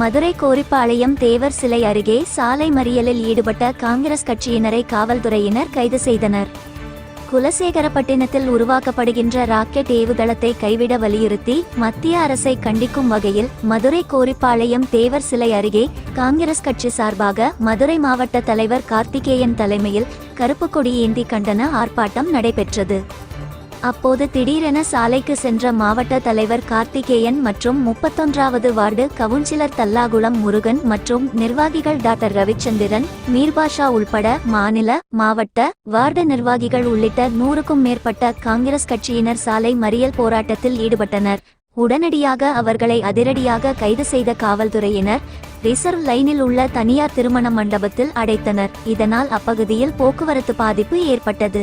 மதுரை கோரிப்பாளையம் தேவர் சிலை அருகே சாலை மறியலில் ஈடுபட்ட காங்கிரஸ் கட்சியினரை காவல்துறையினர் கைது செய்தனர். குலசேகரப்பட்டினத்தில் உருவாக்கப்படுகின்ற ராக்கெட் ஏவுதளத்தை கைவிட வலியுறுத்தி மத்திய அரசை கண்டிக்கும் வகையில் மதுரை கோரிப்பாளையம் தேவர் சிலை அருகே காங்கிரஸ் கட்சி சார்பாக மதுரை மாவட்ட தலைவர் கார்த்திகேயன் தலைமையில் கருப்பு கொடி ஏந்தி கண்டன ஆர்ப்பாட்டம் நடைபெற்றது. அப்போது திடீரென சாலைக்கு சென்ற மாவட்ட தலைவர் கார்த்திகேயன் மற்றும் முப்பத்தொன்றாவது வார்டு கவுன்சிலர் தல்லாகுளம் முருகன் மற்றும் நிர்வாகிகள் டாக்டர் ரவிச்சந்திரன் மீர்பாஷா உள்பட மாநில மாவட்ட வார்டு நிர்வாகிகள் உள்ளிட்ட நூறுக்கும் மேற்பட்ட காங்கிரஸ் கட்சியினர் சாலை மறியல் போராட்டத்தில் ஈடுபட்டனர். உடனடியாக அவர்களை அதிரடியாக கைது செய்த காவல்துறையினர் ரிசர்வ் லைனில் உள்ள தனியார் திருமண மண்டபத்தில் அடைத்தனர். இதனால் அப்பகுதியில் போக்குவரத்து பாதிப்பு ஏற்பட்டது.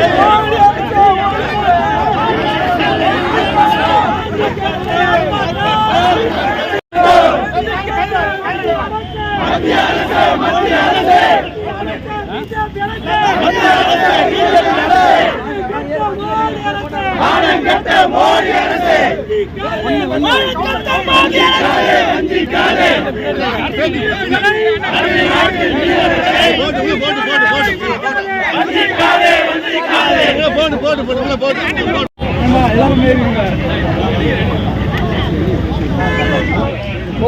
போட்டு போட்டு போடு உள்ள போடு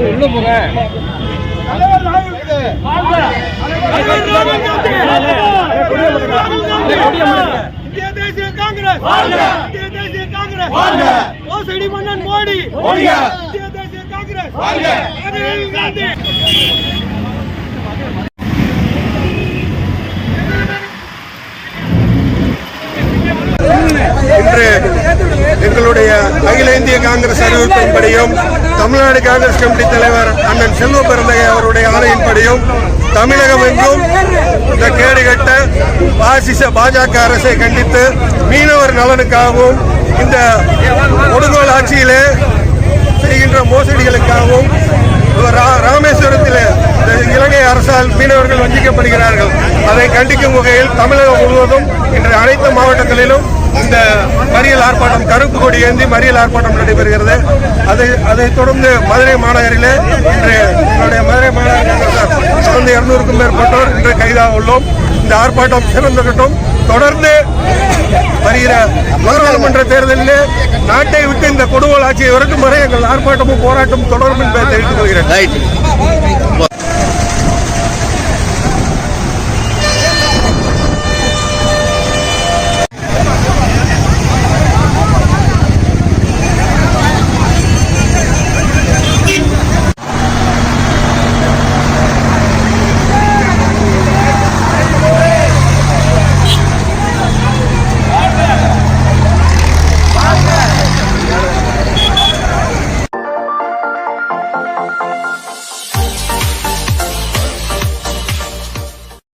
உள்ள போங்க இந்திய தேசிய காங்கிரஸ் இந்திய தேசிய காங்கிரஸ் மோசடி மன்னன் மோடி இந்திய தேசிய காங்கிரஸ் ராகுல் காந்தி இன்று எங்களுடைய அகில இந்திய காங்கிரஸ் அறிவிப்பின்படியும் தமிழ்நாடு காங்கிரஸ் கமிட்டி தலைவர் அண்ணன் செல்வ பெருந்தகை அவருடைய ஆணையின்படியும் தமிழகம் எங்கும் இந்த கேடுகட்ட பாசிச பாஜக அரசை கண்டித்து மீனவர் நலனுக்காகவும் இந்த கொடுங்கோல் ஆட்சியிலே செய்கின்ற மோசடிகளுக்காகவும் ரா- ராமேஸ்வரத்தில் இலங்கை அரசால் மீனவர்கள் வஞ்சிக்கப்படுகிறார்கள். அதை கண்டிக்கும் வகையில் தமிழகம் முழுவதும் இன்று அனைத்து மாவட்டங்களிலும் இந்த மறியல் ஆர்ப்பாட்டம் கருப்பு கொடி ஏந்தி மறியல் ஆர்ப்பாட்டம் நடைபெறுகிறது. அதை அதைத் தொடர்ந்து மதுரை மாநகரிலே இன்று என்னுடைய மதுரை மாநகர தொடர்ந்து இருநூறுக்கும் மேற்பட்டோர் இன்று கைதாக உள்ளோம் இந்த ஆர்ப்பாட்டம் சிறந்திருக்கட்டும். தொடர்ந்து வருகிற நாடாளுமன்ற தேர்தலிலே நாட்டை விட்டு இந்த கொடுவோல் ஆட்சியை விரட்டும் வரை எங்கள் ஆர்ப்பாட்டமும் போராட்டமும் தொடரும் என்பதை தெரிவித்துக் கொள்கிறேன்.